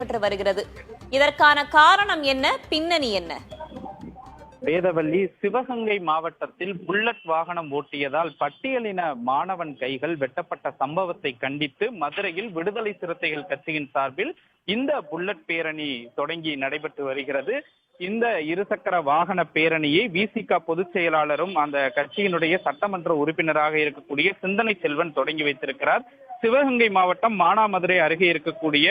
பெற்று வருகிறது. இதற்கான காரணம் என்ன? பின்னணி என்ன? வேதவல்லி சிவகங்கை மாவட்டத்தில் புல்லட் வாகனம் ஓட்டியதால் பட்டியலின மாணவன் கைகள் வெட்டப்பட்ட சம்பவத்தை கண்டித்து மதுரையில் விடுதலை சிறுத்தைகள் கட்சியின் சார்பில் இந்த புல்லட் பேரணி தொடங்கி நடைபெற்று வருகிறது. இந்த இருசக்கர வாகன பேரணியை விசிக பொதுச் செயலாளரும் அந்த கட்சியினுடைய சட்டமன்ற உறுப்பினராக இருக்கக்கூடிய சிந்தனை செல்வன் தொடங்கி வைத்திருக்கிறார். சிவகங்கை மாவட்டம் மானாமதுரை அருகே இருக்கக்கூடிய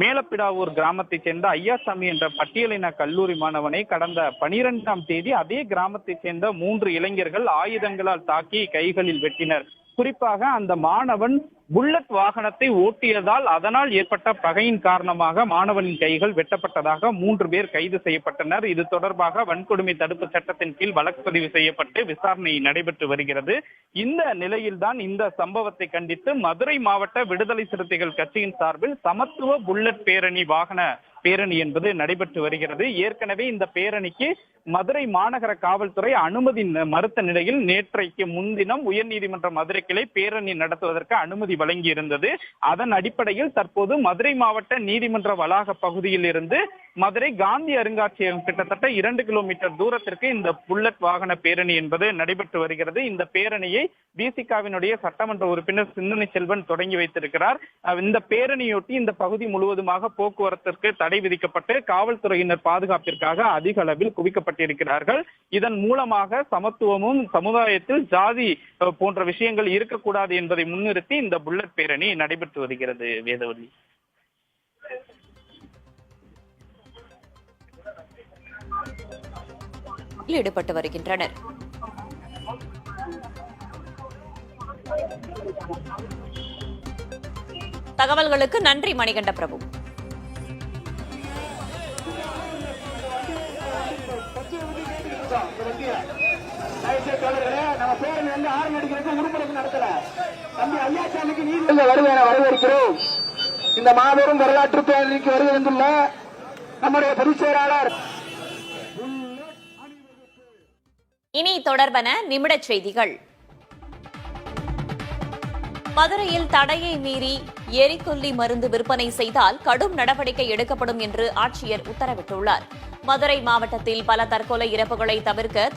மேலப்பிடாவூர் கிராமத்தைச் சேர்ந்த ஐயாசாமி என்ற பட்டியலின கல்லூரி மாணவனை கடந்த பனிரெண்டாம் தேதி அதே கிராமத்தைச் சேர்ந்த மூன்று இளைஞர்கள் ஆயுதங்களால் தாக்கி கைகளில் வெட்டினர். குறிப்பாக அந்த மாணவன் புல்லட் வாகனத்தை ஓட்டியதால் அதனால் ஏற்பட்ட பகையின் காரணமாக மாணவனின் கைகள் வெட்டப்பட்டதாக மூன்று பேர் கைது செய்யப்பட்டனர். இது தொடர்பாக வன்கொடுமை தடுப்பு சட்டத்தின் கீழ் வழக்கு பதிவு செய்யப்பட்டு விசாரணை நடைபெற்று வருகிறது. இந்த நிலையில்தான் இந்த சம்பவத்தை கண்டித்து மதுரை மாவட்ட விடுதலை சிறுத்தைகள் கட்சியின் சார்பில் சமத்துவ புல்லட் பேரணி வாகன பேரணி என்பது நடைபெற்று வருகிறது. ஏற்கனவே இந்த பேரணிக்கு மதுரை மாநகர காவல்துறை அனுமதி மறுத்த நிலையில் நேற்றைக்கு முன்தினம் உயர்நீதிமன்ற மதுரை கிளை பேரணி நடத்துவதற்கு அனுமதி வழங்கி இருந்தது அதன் அடிப்படையில் தற்போது மதுரை மாவட்ட நீதிமன்ற வளாக பகுதியில் இருந்து மதுரை காந்தி அருங்காட்சியகம் கிட்டத்தட்ட இரண்டு கிலோமீட்டர் தூரத்திற்கு இந்த புல்லட் வாகன பேரணி என்பது நடைபெற்று வருகிறது. இந்த பேரணியை பிசிகாவினுடைய சட்டமன்ற உறுப்பினர் சிந்தனை செல்வன் தொடங்கி வைத்திருக்கிறார். இந்த பேரணியொட்டி இந்த பகுதி முழுவதுமாக போக்குவரத்திற்கு தடை விதிக்கப்பட்டு காவல்துறையினர் பாதுகாப்பிற்காக அதிக அளவில் குவிக்கப்பட்டிருக்கிறார்கள் இதன் மூலமாக சமத்துவமும் சமுதாயத்தில் ஜாதி போன்ற விஷயங்கள் இருக்கக்கூடாது என்பதை முன்னிறுத்தி இந்த புல்லட் பேரணி நடைபெற்று வருகிறது வேதவல்லி. ஈடுபட்டு வருகின்றனர். தகவல்களுக்கு நன்றி மணிகண்ட பிரபு. நம்ம பேரணி வந்து ஆறு நடத்தல. தம்பி ஐயாசாமிக்கு வருவேன வரவேற்கிறோம். இந்த மாபெரும் வரலாற்று பேரணிக்கு வருவதென்றுள்ள நம்முடைய பொதுச் செயலாளர். இனி தொடர்பன நிமிடச் செய்திகள். மதுரையில் தடையை மீறி எரிக்கொல்லி மருந்து விற்பனை செய்தால் கடும் நடவடிக்கை எடுக்கப்படும் என்று ஆட்சியர் உத்தரவிட்டுள்ளார். மதுரை மாவட்டத்தில் பல தற்கொலை இறப்புகளை தவிர்க்க